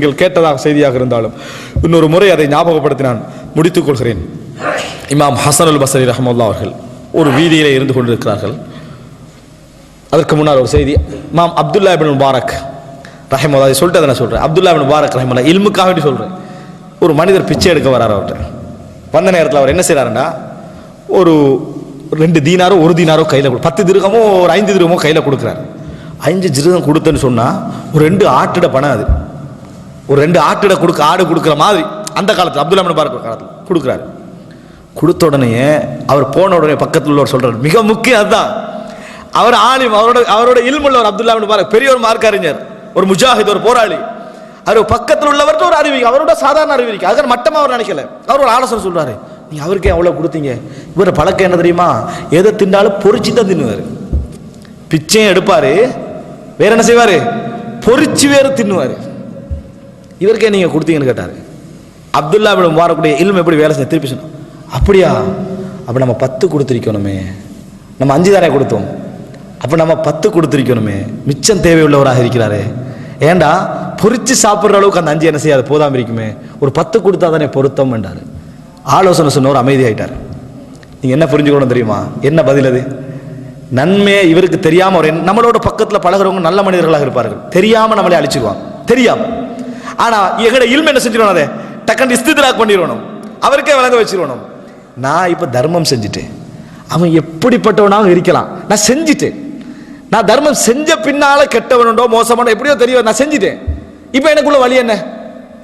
நீங்கள் கேட்டதாக செய்தியாக இருந்தாலும் இன்னொரு முறை அதை ஞாபகப்படுத்தி நான் முடித்துக் கொள்கிறேன். இமாம் ஹசன் அல் பசரி ரஹமுல்லா அவர்கள் ஒரு வீதியிலே இருந்து கொண்டிருக்கிறார்கள். அதற்கு முன்னால் ஒரு செய்தி இமாம் அப்துல்லா பின் முபாரக் ரஹமுல்லா அதை சொல்லிட்டு அதை நான் சொல்கிறேன் அப்துல்லா இபின் முபாரக் ரஹமுல்லா இல்முக்காக வேண்டி சொல்கிறேன் ஒரு மனிதர் பிச்சை எடுக்க வரார் அவர்கிட்ட. வந்த நேரத்தில் அவர் என்ன செய்கிறாருன்னா ஒரு ரெண்டு தீனாரோ ஒரு தீனாரோ கையில் கொடு பத்து திருகமோ ஒரு ஐந்து திருகமோ கையில் கொடுக்குறாரு. அஞ்சு திருகம் கொடுத்தேன்னு சொன்னால் ஒரு ரெண்டு ஆட்டிட பணம் அது. ஒரு ரெண்டு ஆட்டுடை கொடுக்க ஆடு கொடுக்குற மாதிரி அந்த காலத்தில் அப்துல்லா இபின் முபாரக் காலத்தில் கொடுக்குறாரு. கொடுத்த உடனே அவர் போன உடனே பக்கத்தில் உள்ளவர் சொல்கிறார் மிக முக்கியம் அதுதான். அவர் ஆலிம் அவரோட அவரோட இல்முள்ளவர் அப்துல்லா இப்னு பெரிய ஒரு மார்க் அறிஞர் ஒரு முஜாஹித் ஒரு போராளி. அவர் பக்கத்தில் உள்ளவர்கிட்ட ஒரு அறிவிக்கை அவரோட சாதாரண அறிவிக்கை அதற்கு மட்டமாக அவர் நினைக்கல. அவர் ஒரு ஆலோசனை சொல்கிறாரு நீங்கள் அவருக்கே அவ்வளோ கொடுத்தீங்க? இவர பழக்கம் என்ன தெரியுமா? எதை தின்னாலும் பொறிச்சு தான் தின்னுவார். பிச்சையும் எடுப்பார் வேற என்ன செய்வார்? பொறிச்சு வேறு தின்னுவார். இவருக்கே நீங்கள் கொடுத்தீங்கன்னு கேட்டார். அப்துல்லா இப்னு முபாரக்குடைய இல்மு எப்படி வேலை செய்ய திருப்பி சொன்னோம் அப்படியா? அப்போ நம்ம பத்து கொடுத்துருக்கணுமே. நம்ம அஞ்சு தானே கொடுத்தோம். அப்போ நம்ம பத்து கொடுத்துருக்கணுமே. மிச்சம் தேவையுள்ளவராக இருக்கிறாரே. ஏண்டா? பொறிச்சு சாப்பிட்ற அளவுக்கு அந்த அஞ்சு என்ன செய்யாது? போதாம இருக்குமே. ஒரு பத்து கொடுத்தா தானே பொருத்தம் என்றார். ஆலோசனை சொன்னவர் அமைதியாயிட்டார். நீங்கள் என்ன புரிஞ்சுக்கணும் தெரியுமா? என்ன பதில் அது? நன்மையை இவருக்கு தெரியாமல் ஒரு நம்மளோட பக்கத்தில் பழகுறவங்க நல்ல மனிதர்களாக இருப்பார்கள். தெரியாமல் நம்மளே அழிச்சிருவாங்க. தெரியாமல் ஆனா எங்கட இல்ம என்ன செஞ்சிடணும் அதை? டக்குன்னு இஸ்தித்ராக் பண்ணிடணும் அவருக்கே விளங்க வச்சிடணும் நான் இப்போ தர்மம் செஞ்சுட்டேன். அவன் எப்படிப்பட்டவனாகவும் இருக்கலாம். நான் செஞ்சுட்டேன். நான் தர்மம் செஞ்ச பின்னால கெட்டவனுண்டோ மோசமானோ எப்படியோ தெரியும் நான் செஞ்சுட்டேன். இப்போ எனக்குள்ள வழி என்ன?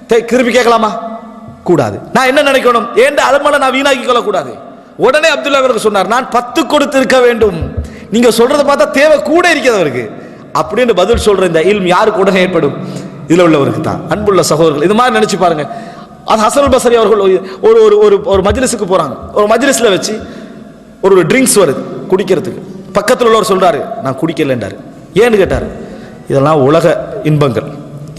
தே- திருப்பி கேட்கலாமா? கூடாது. நான் என்ன நினைக்கணும்? ஏண்ட அதமல நான் வீணாக்கி கொள்ளக்கூடாது? உடனே அப்துல்லா அவருக்கு சொன்னார் நான் பத்து கொடுத்திருக்க வேண்டும். நீங்க சொல்றதை பார்த்தா தேவை கூட இருக்கிறது அவருக்கு. அப்படின்னு பதில் சொல்ற இந்த இல்ம் யாருக்கு உடனே ஏற்படும்? இதில் உள்ளவருக்கு தான். அன்புள்ள சகோதரர்கள் இது மாதிரி நினச்சி பாருங்கள் அது ஹசன் பசரி அவர்கள் ஒரு ஒரு ஒரு ஒரு மஜ்லிஸுக்கு போகிறாங்க ஒரு மஜ்லிஸில் வச்சு ஒரு ஒரு ட்ரிங்க்ஸ் வருது குடிக்கிறதுக்கு. பக்கத்தில் உள்ளவர் சொல்கிறாரு நான் குடிக்கலைன்றார். ஏன்னு கேட்டார் இதெல்லாம் உலக இன்பங்கள்.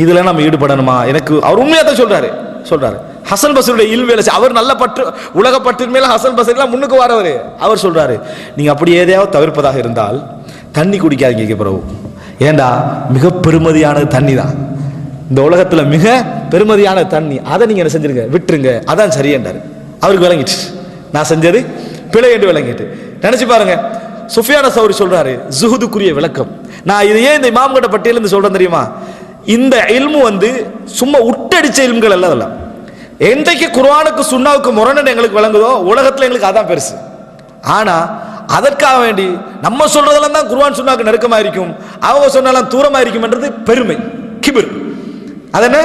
இதில் நம்ம ஈடுபடணுமா? எனக்கு அவர் உண்மையாக தான் சொல்கிறாரு சொல்கிறாரு ஹசன் பசருடைய இல் வேலை அவர் நல்ல பற்று உலக பற்றின் ஹசன் பசரிலாம் முன்னுக்கு வரவர். அவர் சொல்கிறாரு நீங்கள் அப்படி ஏதையாவது தவிர்ப்பதாக இருந்தால் தண்ணி குடிக்காதீங்க பிறகு ஏண்டா? மிக பெருமதியானது தண்ணி தான் இந்த உலகத்தில் மிக பெருமதியான தண்ணி அதை நீங்கள் என்ன செஞ்சிருங்க? விட்டுருங்க. அதான் சரியன்றார் அவருக்கு விளங்கிட்டு நான் செஞ்சது பிழை என்று விளங்கிட்டு. நினச்சி பாருங்க. சுஃபியான சௌரி சொல்கிறாரு ஜுஹுதுக்குரிய விளக்கம். நான் இது ஏன் இந்த இமாம்கட்ட பட்டியலேருந்து சொல்கிறேன் தெரியுமா? இந்த இல்மு வந்து சும்மா உட்டடிச்ச இல்முகள் எல்லாம் அதெல்லாம். என்றைக்கு குர்ஆனுக்கு சுண்ணாவுக்கு முரணன் எங்களுக்கு விளங்குதோ உலகத்தில் எங்களுக்கு அதான் பெருசு. ஆனால் அதற்காக வேண்டி நம்ம சொல்றதெல்லாம் தான் குர்வான் சுன்னாவுக்கு நெருக்கமாக இருக்கும் அவங்க சொன்னாலாம் தூரமாக இருக்கும்ன்றது பெருமை கிபிர். அது என்ன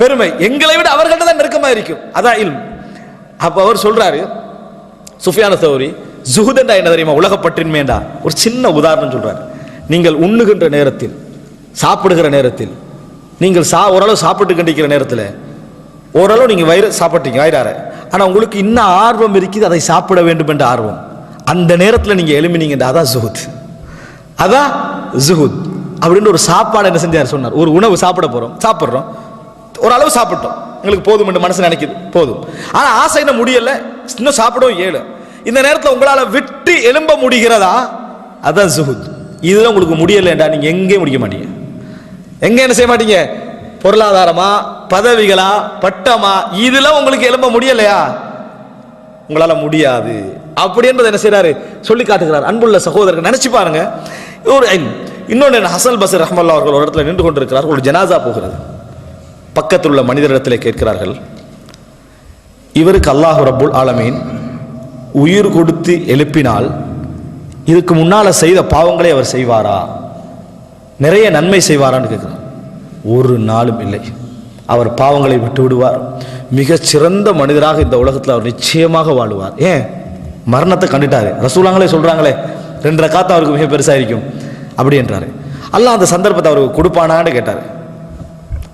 பெருமை. எங்களை விட அவர்கள்ட்ட தான் நெருக்கமா இருக்கும். அதான் இல்ம். அப்ப அவர் சொல்றாரு சுஃபியான சௌரி ஜுஹுதண்டா என்ன தெரியுமா? உலகப்பற்றின்மேண்டா ஒரு சின்ன உதாரணம் சொல்றாரு. நீங்கள் உண்ணுகின்ற நேரத்தில் சாப்பிடுகிற நேரத்தில் நீங்கள் சா ஓரளவு சாப்பிட்டு கண்டிக்கிற நேரத்தில் ஓரளவு நீங்கள் வயிறு சாப்பிட்டீங்க வயிறார. ஆனால் உங்களுக்கு இன்னும் ஆர்வம் இருக்குது அதை சாப்பிட வேண்டும் என்ற ஆர்வம். அந்த நேரத்தில் நீங்கள் எழுமினீங்கடா அதான் ஜுஹுத். அதான் ஜுஹுத். அப்படின்னு ஒரு சாப்பாடு என்ன செஞ்சார்? சொன்னார். ஒரு உணவு சாப்பிட போறோம். சாப்பிட்றோம். ஒரு அளவு சாப்பிட்டோம். எங்களுக்கு போதும் என்று மனசு நினைக்குது. போதும். ஆனா ஆசை என்ன? முடியல. இன்னும் சாப்பிடவும் ஏழு இந்த நேரத்தில் உங்களால விட்டு எழும்ப முடிகிறதா? அதான் சுகுத். இதுல உங்களுக்கு முடியலைண்டா நீங்க எங்கேயும் முடிக்க மாட்டீங்க. எங்க என்ன செய்ய மாட்டீங்க? பொருளாதாரமா பதவிகளா பட்டமா இதுல உங்களுக்கு எழும்ப முடியலையா? உங்களால முடியாது. அப்படின்றது என்ன செய்யறாரு சொல்லி காட்டுகிறார். அன்புள்ள சகோதரர்கள் நினைச்சு பாருங்க. ஒரு இன்னொன்று ஹசல் பசர் ரஹமல்லா அவர்கள் ஒரு இடத்துல நின்று கொண்டிருக்கிறார்கள் ஒரு ஜனாசா போகிறது. பக்கத்தில் உள்ள மனிதரிடத்திலே கேட்கிறார்கள் இவருக்கு அல்லாஹ் ரபுல் ஆலமீன் உயிர் கொடுத்து எழுப்பினால் இதுக்கு முன்னால் செய்த பாவங்களை அவர் செய்வாரா? நிறைய நன்மை செய்வாரான்னு கேட்குறார். ஒரு நாளும் இல்லை. அவர் பாவங்களை விட்டு விடுவார். மிகச்சிறந்த மனிதராக இந்த உலகத்தில் அவர் நிச்சயமாக வாழுவார். ஏன்? மரணத்தை கண்டுட்டாரு. ரசூலாங்களே சொல்கிறாங்களே ரெண்டரை காத்தம் அவருக்கு மிக பெருசாக இருக்கும். அப்படி என்றாரு. அல்லாஹ் அந்த சந்தர்ப்பத்தை அவருக்கு கொடுப்பானான்னு கேட்டார்.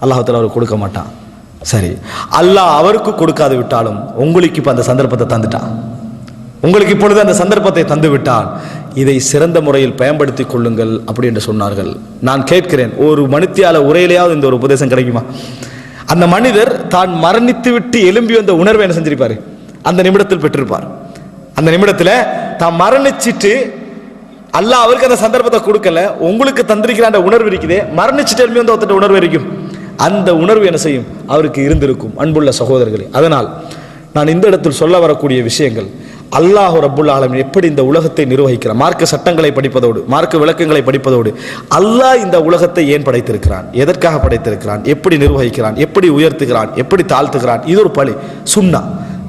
அல்லாஹத்தில் அவருக்கு கொடுக்க மாட்டான். சரி. அல்லாஹ் அவருக்கு கொடுக்காது விட்டாலும் உங்களுக்கு இப்போ அந்த சந்தர்ப்பத்தை தந்துட்டான். உங்களுக்கு இப்பொழுது அந்த சந்தர்ப்பத்தை தந்து விட்டான். இதை சிறந்த முறையில் பயன்படுத்திக் கொள்ளுங்கள் அப்படி என்று சொன்னார்கள். நான் கேட்கிறேன் ஒரு மனுத்தியால உரையிலேயாவது இந்த ஒரு உபதேசம் கிடைக்குமா? அந்த மனிதர் தான் மரணித்து விட்டு எழும்பி வந்த உணர்வை என்ன செஞ்சிருப்பார்? அந்த நிமிடத்தில் பெற்றிருப்பார். அந்த நிமிடத்தில் தான் மரணிச்சிட்டு அல்லாஹ் அவருக்கு அந்த சந்தர்ப்பத்தை கொடுக்கல. உங்களுக்கு தந்திருக்கிற அந்த உணர்வு இருக்குது. மரணிச்சுட்டு வந்து ஒருத்தட்ட உணர்வு இருக்கும். அந்த உணர்வு என்ன செய்யும்? அவருக்கு இருந்திருக்கும். அன்புள்ள சகோதரர்களே அதனால் நான் இந்த இடத்தில் சொல்ல வரக்கூடிய விஷயங்கள் அல்லாஹ் ரபுல் ஆலம் எப்படி இந்த உலகத்தை நிர்வகிக்கிறான்? மார்க்க சட்டங்களை படிப்பதோடு மார்க்க விளக்கங்களை படிப்பதோடு அல்லாஹ் இந்த உலகத்தை ஏன் படைத்திருக்கிறான்? எதற்காக படைத்திருக்கிறான்? எப்படி நிர்வகிக்கிறான்? எப்படி உயர்த்துகிறான்? எப்படி தாழ்த்துகிறான்? இது ஒரு பழி. சுண்ணா.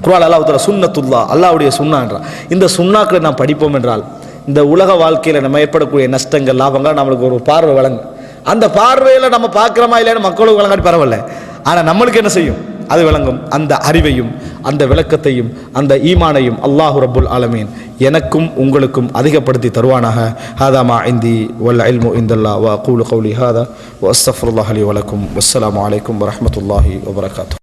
குரால் அல்லாஹ் சுண்ணத்துல்லா. அல்லாவுடைய அல்லாஹ்வுடைய சுன்னான்றான் இந்த சுண்ணாக்களை நாம் படிப்போம் என்றால் இந்த உலக வாழ்க்கையில் நம்ம ஏற்படக்கூடிய நஷ்டங்கள் லாபங்கள் நம்மளுக்கு ஒரு பார்வை வழங்கும் அந்த பார்வையில் நம்ம பார்க்குறோமா இல்லைன்னு மக்களுக்கு வழங்காட்டி பரவாயில்ல. ஆனால் நம்மளுக்கு என்ன செய்யும்? அது விளங்கும். அந்த அறிவையும் அந்த விளக்கத்தையும் அந்த ஈமானையும் அல்லாஹு ரபுல் ஆலமீன் எனக்கும் உங்களுக்கும் அதிகப்படுத்தி தருவானாக. ஹாதா மா இந்தி வல் அல்மு இந்தல்லா வா கூலு கௌலி ஹாதா. வ அலி வலக்கும் வஸ்ஸலாமு அலைக்கும் வரமத்துல்லாஹி வபரகாத்து.